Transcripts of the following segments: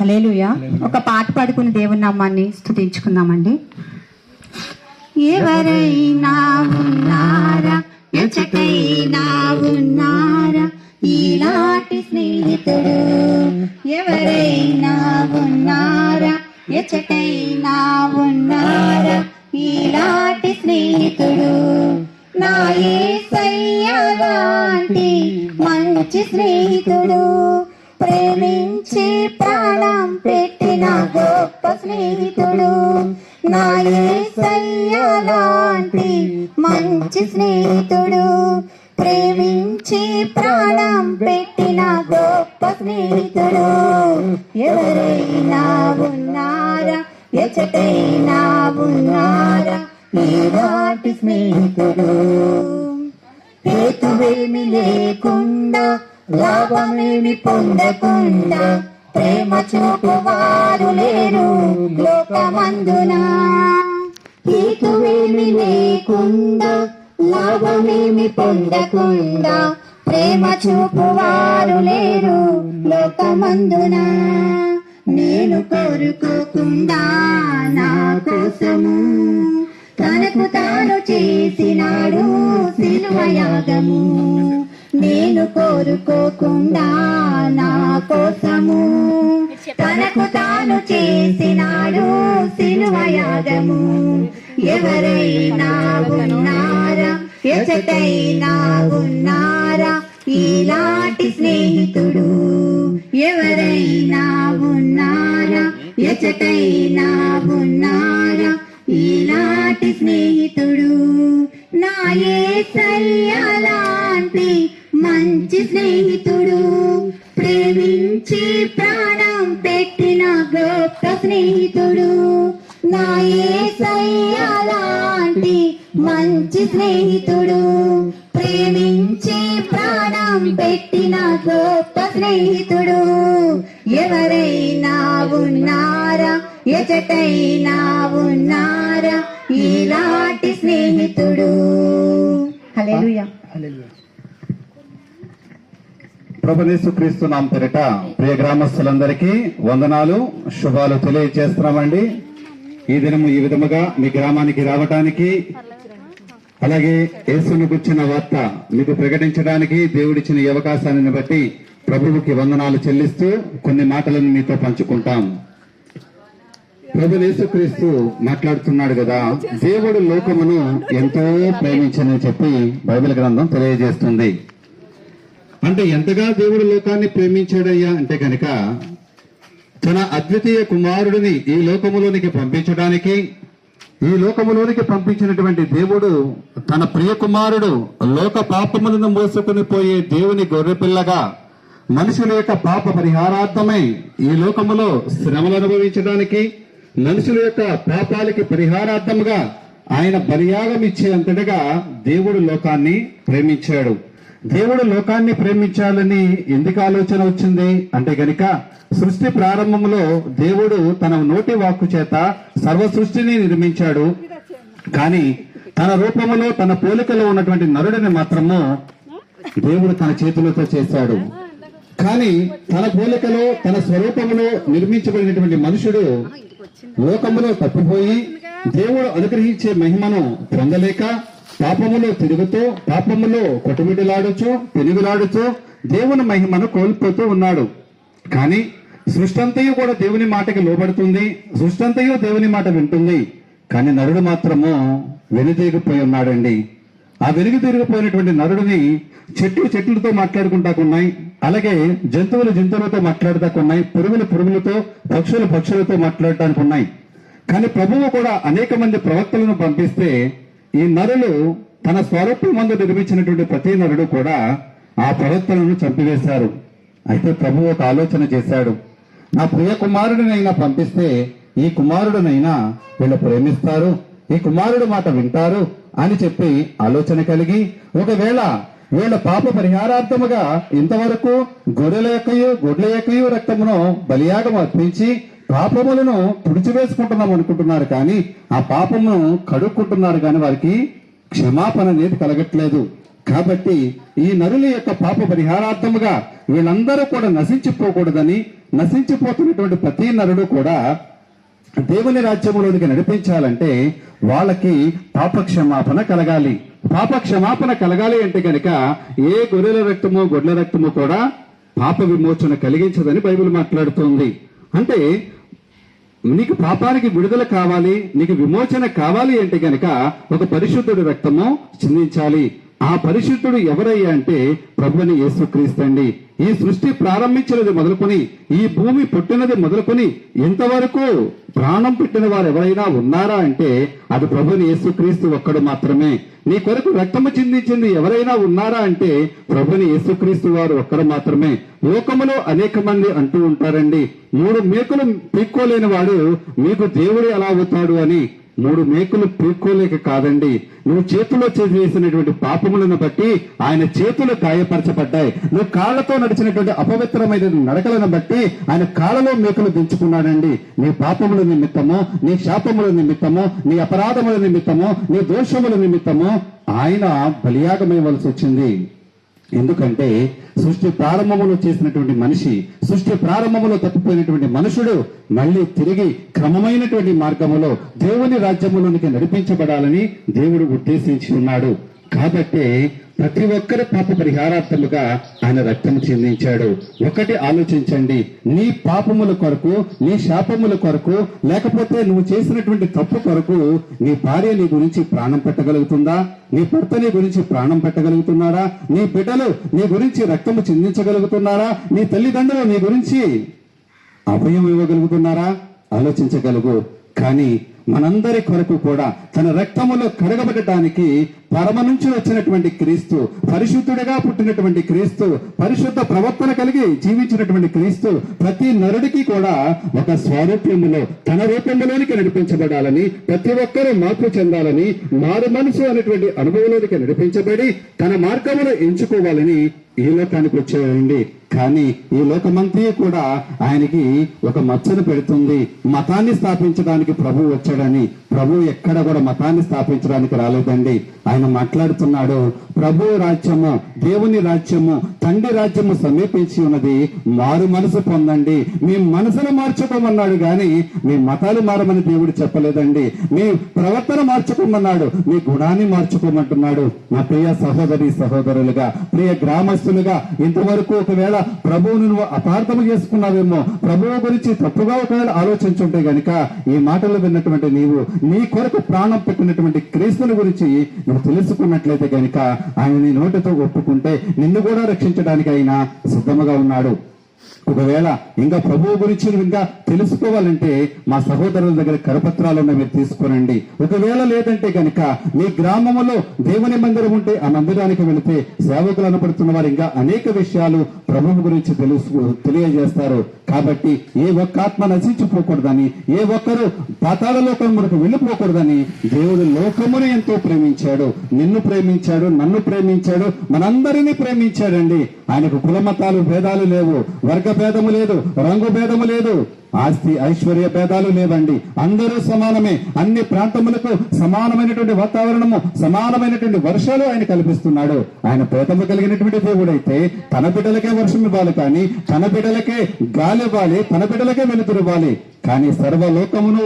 Hallelujah ఒక పాట పాడుకుని దేవుని నామాన్ని స్తుతించుకుందామండి. ఎవరైనా ఉన్నారా? ఎచటైనా ఉన్నారా? ఈనాటి స్నేహితుడు ఎవరైనా ఉన్నారా? ఎచటైనా ఉన్నారా? ఈనాటి స్నేహితుడు నా యేసయ్య లాంటి మంచి స్నేహితుడు. స్నేహితుడు. నా లాంటి మంచి స్నేహితుడు. ప్రేమించి ప్రాణం పెట్టిన గొప్ప స్నేహితుడు. ఎవరైనా ఉన్నారా? ఎచటైనా ఉన్నారా? ఈనాటి స్నేహితుడు. హేతువేమి లేకుండా లాభమేమి పొందకుండా ప్రేమ చూపువారు లే లోకమందున హేతువేమి లేకుండా లాభమేమి పొందకుండా ప్రేమ చూపువారు లేరు లోకమందున? నేను కోరుకోకుండా నా కోసము తనకు తాను చేసినాడు సిలువ యాగము. నేను కోరుకోకుండా నా కోసము. తనకు తాను చేసినాడు సిలువయాగము ఎవరైనా ఉన్నారా? ఎచటైనా ఉన్నారా? ఇలాంటి స్నేహితుడు. ఎవరైనా ఉన్నారా? ఎచటైనా ఉన్నారా? ఇలాంటి స్నేహితుడు. నా యేసయ్య లాంటి మంచి స్నేహితుడు. ప్రేమించే ప్రాణం పెట్టిన గొప్ప స్నేహితుడు. ఎవరైనా ఉన్నారా? ఎచటైనా ఉన్నారా? ఇలాంటి స్నేహితుడు. హల్లెలూయా. ప్రభునేసు క్రీస్తు నామ పేరిట ప్రియ గ్రామస్తులందరికీ వందనాలు శుభాలు తెలియజేస్తున్నామండి. ఈ దినము ఈ విధముగా మీ గ్రామానికి రావటానికి అలాగే యేసును గుర్చిన వార్త మీకు ప్రకటించడానికి దేవుడిచ్చిన ఈ అవకాశాన్ని బట్టి ప్రభువుకి వందనాలు చెల్లిస్తూ కొన్ని మాటలను మీతో పంచుకుంటాం. ప్రభు యేసుక్రీస్తు మాట్లాడుతున్నాడు కదా దేవుడు లోకమును ఎంతో ప్రేమించని చెప్పి బైబిల్ గ్రంథం తెలియజేస్తుంది. అంటే ఎంతగా దేవుడు లోకాన్ని ప్రేమించాడయ్యా అంటే కనుక తన అద్వితీయ కుమారుడిని ఈ లోకములోనికి పంపించడానికి ఈ లోకములోనికి పంపించినటువంటి దేవుడు తన ప్రియ కుమారుడు లోక పాపములను మోసుకొని పోయే దేవుని గొర్రెపిల్లగా మనుషుల యొక్క పాప పరిహారార్థమై ఈ లోకములో శ్రమలు అనుభవించడానికి మనుషుల యొక్క పాపాలకి పరిహారార్థముగా ఆయన బలియాగం ఇచ్చే అంతటిగా దేవుడు లోకాన్ని ప్రేమించాడు. దేవుడు లోకాన్ని ప్రేమించాలని ఎందుకు ఆలోచన వచ్చింది? అంటే గనుక సృష్టి ప్రారంభంలో దేవుడు తన నోటి వాక్కు చేత సర్వ సృష్టిని నిర్మించాడు. కానీ తన రూపములో తన పోలికలో ఉన్నటువంటి నరుడిని మాత్రము దేవుడు తన చేతులతో చేశాడు. కానీ తన పోలికలో తన స్వరూపములో నిర్మించబడినటువంటి మనుషుడు లోకములో తప్పిపోయి దేవుడు అనుగ్రహించే మహిమను పొందలేక పాపములో తిరుగుతూ పాపములో కొట్టుమిటిలాడుచు పెనుగులాడుచు దేవుని మహిమను కోల్పోతూ ఉన్నాడు. కానీ సృష్టంతయు కూడా దేవుని మాటకి లోబడుతుంది సృష్టంతయు దేవుని మాట వింటుంది కానీ నరుడు మాత్రము వెనుతిరిగిపోయి ఉన్నాడండి. ఆ వెనుగు తిరిగిపోయినటువంటి నరుడిని చెట్లు చెట్లతో మాట్లాడుకుంటాకున్నాయి అలాగే జంతువులు జంతువులతో మాట్లాడుతాకున్నాయి పురుగులు పురుగులతో పక్షులు పక్షులతో మాట్లాడటానికి ఉన్నాయి. కానీ ప్రభువు కూడా అనేక మంది ప్రవక్తలను పంపిస్తే ఈ నరులు తన స్వరూపం మందు నిర్మించినటువంటి ప్రతి నరుడు కూడా ఆ ప్రవక్తలను చంపివేశారు. అయితే ప్రభు ఒక ఆలోచన చేశాడు. నా ప్రియ కుమారుడినైనా పంపిస్తే ఈ కుమారుడినైనా వీళ్ళు ప్రేమిస్తారు ఈ కుమారుడు మాట వింటారు అని చెప్పి ఆలోచన కలిగి ఒకవేళ వీళ్ళ పాప పరిహారార్థముగా ఇంతవరకు గొర్రెల యొక్క గొడ్ల యొక్క రక్తమును బలియాగం అర్పించి పాపములను తుడిచివేసుకుంటున్నాం అనుకుంటున్నారు కానీ ఆ పాపమును కడుక్కుంటున్నారు కానీ వారికి క్షమాపణ అనేది కలగట్లేదు. కాబట్టి ఈ నరుల యొక్క పాప పరిహారార్థముగా వీళ్ళందరూ కూడా నశించిపోకూడదని నశించిపోతున్నటువంటి ప్రతి నరుడు కూడా దేవుని రాజ్యంలోనికి నడిపించాలంటే వాళ్ళకి పాప క్షమాపణ కలగాలి. పాప క్షమాపణ కలగాలి అంటే కనుక ఏ గొర్రెల రక్తము గొడ్ల రక్తము కూడా పాప విమోచన కలిగించదని బైబిల్ మాట్లాడుతుంది. అంటే నీకు పాపానికి విడుదల కావాలి నీకు విమోచన కావాలి అంటే గనక ఒక పరిశుద్ధుడి రక్తము చిందించాలి. ఆ పరిశుద్ధుడు ఎవరయ్యా అంటే ప్రభుని యేసుక్రీస్తు అండి. ఈ సృష్టి ప్రారంభించినది మొదలుకొని ఈ భూమి పుట్టినది మొదలుకొని ఎంతవరకు ప్రాణం పెట్టిన వారు ఎవరైనా ఉన్నారా అంటే అది ప్రభుని యేసుక్రీస్తు ఒక్కడు మాత్రమే. నీ కొరకు రక్తము చిందించింది ఎవరైనా ఉన్నారా అంటే ప్రభుని యేసుక్రీస్తు వారు ఒక్కరు మాత్రమే. లోకములో అనేక మంది అంటూ ఉంటారండి. మూడు మేకులు పీక్కోలేని వాడు మీకు దేవుడు ఎలా అవుతాడు అని మూడు మేకులు పీక్కోలేక కాదండి. నువ్వు చేతిలో చేసినటువంటి పాపములను బట్టి ఆయన చేతులు గాయపరచబడ్డాయి. నువ్వు కాళ్ళతో నడిచినటువంటి అపవిత్రమైన నడకలను బట్టి ఆయన కాళ్ళలో మేకులు దించుకున్నాడండి. నీ పాపముల నిమిత్తము నీ శాపముల నిమిత్తము నీ అపరాధముల నిమిత్తము నీ దోషముల నిమిత్తము ఆయన బలియాగమయ్యవలసి వచ్చింది. ఎందుకంటే సృష్టి ప్రారంభములో చేసినటువంటి మనిషి సృష్టి ప్రారంభములో తప్పిపోయినటువంటి మనుషుడు మళ్ళీ తిరిగి క్రమమైనటువంటి మార్గములో దేవుని రాజ్యములోనికి నడిపించబడాలని దేవుడు ఉద్దేశించి ఉన్నాడు. కాబట్టి ప్రతి ఒక్కరి పాప పరిహారార్థముగా ఆయన రక్తం చెందించాడు ఒకటి ఆలోచించండి. నీ పాపముల కొరకు నీ శాపముల కొరకు లేకపోతే నువ్వు చేసినటువంటి తప్పు కొరకు నీ భార్య నీ గురించి ప్రాణం పెట్టగలుగుతుందా? నీ భర్త నీ గురించి ప్రాణం పెట్టగలుగుతున్నారా నీ బిడ్డలు నీ గురించి రక్తము చెందించగలుగుతున్నారా నీ తల్లిదండ్రులు నీ గురించి అభయం ఇవ్వగలుగుతున్నారా? ఆలోచించగలుగు. కానీ మనందరి కొరకు కూడా తన రక్తములో కడగబడటానికి పరమ నుంచి వచ్చినటువంటి క్రీస్తు పరిశుద్ధుడిగా పుట్టినటువంటి క్రీస్తు పరిశుద్ధ ప్రవర్తన కలిగి జీవించినటువంటి క్రీస్తు ప్రతి నరుడికి కూడా ఒక స్వారూప్యములో తన రూపంలోనికి నడిపించబడాలని ప్రతి ఒక్కరూ మార్పు చెందాలని మారు మనసు అనేటువంటి అనుభవంలోనికి నడిపించబడి తన మార్గమును ఎంచుకోవాలని ఈ లోకానికి వచ్చేయండి కానీ ఈ లోకమంతా కూడా ఆయనకి ఒక మచ్చను పెడుతుంది. మతాన్ని స్థాపించడానికి ప్రభు వచ్చాడని ప్రభు ఎక్కడ కూడా మతాన్ని స్థాపించడానికి రాలేదండి. ఆయన మాట్లాడుతున్నాడు ప్రభు రాజ్యము దేవుని రాజ్యము తండ్రి రాజ్యము సమీపించి ఉన్నది. మారు మనసు పొందండి. మీ మనసును మార్చుకోమన్నాడు కానీ మీ మతాలు మారమని దేవుడు చెప్పలేదండి. మీ ప్రవర్తన మార్చుకోమన్నాడు. మీ గుణాన్ని మార్చుకోమంటున్నాడు. నా ప్రియ సహోదరి సహోదరులుగా ప్రియ గ్రామస్తులుగా ఇంతవరకు ఒకవేళ ప్రభువును నువ్వు అపార్థము చేసుకున్నావేమో ప్రభువు గురించి తప్పుగా ఒకవేళ ఆలోచించుంటే గనుక ఈ మాటలు విన్నటువంటి నీవు నీ కొరకు ప్రాణం పెట్టినటువంటి క్రీస్తుని గురించి నువ్వు తెలుసుకున్నట్లయితే గనుక ఆయన నీ నోటితో ఒప్పుకుంటే నిన్ను కూడా రక్షించడానికి ఆయన సిద్ధముగా ఉన్నాడు. ఒకవేళ ఇంకా ప్రభువు గురించి ఇంకా తెలుసుకోవాలంటే మా సహోదరుల దగ్గర కరపత్రాలు ఉన్నాయి మీరు తీసుకోనండి. ఒకవేళ లేదంటే కనుక మీ గ్రామములో దేవుని మందిరం ఉంటే ఆ మందిరానికి వెళితే సేవకులు అనపడుతున్న వారు ఇంకా అనేక విషయాలు ప్రభువు గురించి తెలుసు తెలియజేస్తారు. కాబట్టి ఏ ఒక్క ఆత్మ నశించిపోకూడదని ఏ ఒక్కరు పాతాళ మనకు వెళ్ళిపోకూడదని దేవుడు లోకమును ఎంతో ప్రేమించాడు. నిన్ను ప్రేమించాడు నన్ను ప్రేమించాడు మనందరినీ ప్రేమించాడండి. ఆయనకు కులమతాలు భేదాలు లేవు. వర్గ భేదము లేదు రంగు భేదము లేదు. ఆస్తి ఐశ్వర్య భేదాలు లేవండి. అందరూ సమానమే. అన్ని ప్రాంతములకు సమానమైనటువంటి వాతావరణము సమానమైనటువంటి వర్షాలు ఆయన కల్పిస్తున్నాడు. ఆయన ప్రేతము కలిగినటువంటి దేవుడైతే తన బిడ్డలకే వర్షం ఇవ్వాలి కానీ తన బిడ్డలకే గాలి ఇవ్వాలి తన బిడ్డలకే వెలుతురు ఇవ్వాలి. కానీ సర్వలోకమును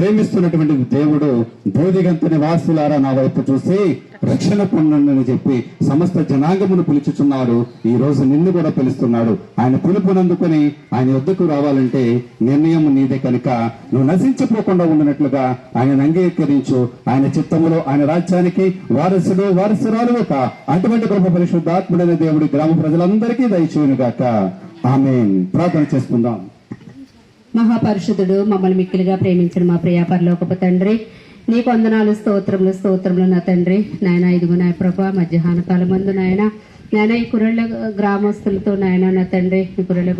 ప్రేమిస్తున్నటువంటి దేవుడు బోధిగంత నివాసులారా నా వైపు చూసి రక్షణ పొందండి అని చెప్పి సమస్త జనాంగమును పిలుచుచున్నాడు ఈ రోజు నిన్ను కూడా పిలుస్తున్నాడు. ఆయన పిలుపునందుకొని ఆయన వద్దకు రావాలంటే నిర్ణయం నీదే కనుక. నువ్వు నశించిపోకుండా ఉండనట్లుగా ఆయన అంగీకరించు. ఆయన చిత్తములో ఆయన రాజ్యానికి వారసుడు వారసురాలు ఒక. అటువంటి గొప్ప పరిశుద్ధాత్ముడైన దేవుడి గ్రామ ప్రజలందరికీ దయచేయునుగాక. ఆమె ప్రార్థన చేసుకుందాం. మహాపరిషుద్ధుడు మమ్మల్ని మిక్కిలిగా ప్రేమించిన మా ప్రియ పరలోకపు తండ్రి. నీ కొందనాలు స్తోత్రములు స్తోత్రములు నా తండ్రి. నాయన ఇదిగో నాయ ప్రభా మధ్యాహ్న కాలం నాయన నాయన ఈ కురళ్ళ గ్రామస్తులతో నాయన నా తండ్రి ఈ కురళ్ళ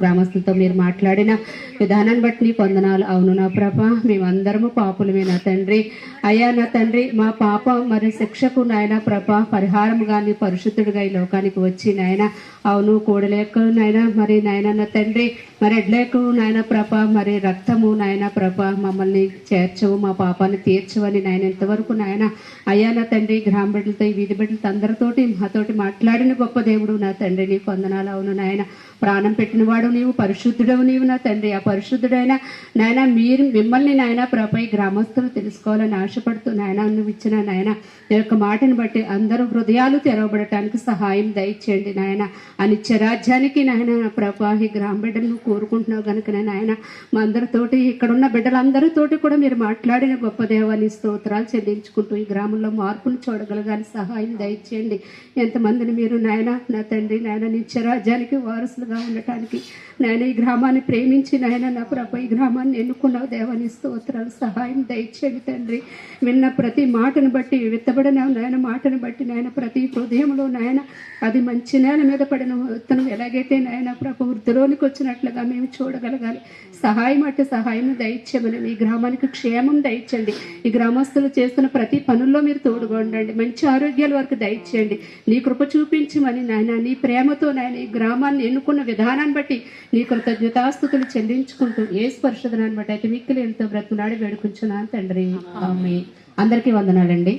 గ్రామస్తులతో మీరు మాట్లాడిన విధానాన్ని బట్టి నీ పొందనాలు అవును నా ప్రభ మేమందరము పాపులమే నా తండ్రి. అయ్యా నా తండ్రి మా పాప మరి శిక్షకు నాయన ప్రభ పరిహారం కానీ పరిశుద్ధుడుగా ఈ లోకానికి వచ్చి నాయన అవును కూడలేక నాయన మరి నాయన నా తండ్రి మరి ఎడ్లేకు నాయన ప్రభ మరి రక్తము నాయన ప్రభ మమ్మల్ని చేర్చవు మా పాపాన్ని తీర్చవని నాయన ఇంతవరకు నాయన అయ్యా నా తండ్రి గ్రామ బిడ్డలతో ఈ వీధి బిడ్డలతో అందరితోటి మాతోటి మాట్లాడి వాడిన గొప్ప దేవుడు నా తండ్రి నీ వందనాలు అవును నాయన. ప్రాణం పెట్టినవాడు నీవు పరిశుద్ధుడవు నీవు నా తండ్రి. ఆ పరిశుద్ధుడైన నాయన మీరు మిమ్మల్ని నాయన ప్రభై గ్రామస్తులు తెలుసుకోవాలని ఆశపడుతూ నాయన నువ్వు ఇచ్చిన నాయన నీ యొక్క మాటను బట్టి అందరూ హృదయాలు తెరవబడటానికి సహాయం దయచేయండి నాయన. అనిత్య రాజ్యానికి నాయన నా ప్రభా ఈ గ్రామ బిడ్డలను కోరుకుంటున్నావు కనుక నాయన మా అందరితోటి ఇక్కడున్న బిడ్డలందరితోటి కూడా మీరు మాట్లాడిన గొప్ప దేవాన్ని స్తోత్రాలు చెల్లించుకుంటూ ఈ గ్రామంలో మార్పులు చూడగలగాని సహాయం దయచేయండి. ఎంతమందిని మీరు నాయన నా తండ్రి నాయన నిత్య రాజ్యానికి వారసులుగా ఉండటానికి నాయన ఈ గ్రామాన్ని ప్రేమించి నాయన నా ప్రభ ఈ గ్రామాన్ని ఎన్నుకున్నావు. దేవాన్ని స్తోత్రాలు సహాయం దయచేవి తండ్రి. విన్న ప్రతి మాటను బట్టి విత్తబడిన నాయన మాటను బట్టి నాయన ప్రతి హృదయంలో నాయన అది మంచి నేల మీద పడిన విత్తనం. ఎలాగైతే నాయన ప్రభ వృద్ధిలోనికి వచ్చినట్లుగా మేము చూడగలగాలి. సహాయం అంటే సహాయం దయచేయమని ఈ గ్రామానికి క్షేమం దయచండి ఈ గ్రామస్తులు చేస్తున్న ప్రతి పనుల్లో మీరు తోడుగా ఉండండి. మంచి ఆరోగ్యాలు వరకు దయచేయండి. నీ కృప చూపించమని నాయన నీ ప్రేమతో నాయన ఈ గ్రామాన్ని ఎన్నుకున్న విధానాన్ని బట్టి నీ కృతజ్ఞతాస్థుతులు చెల్లించుకుంటూ ఏ స్పర్శదనాన్ని బట్టి అయితే మిక్కిలి ఎంతో బ్రతునాడి వేడుకుంటున్నాను తండ్రి. ఆమె అందరికీ వందనాలండి.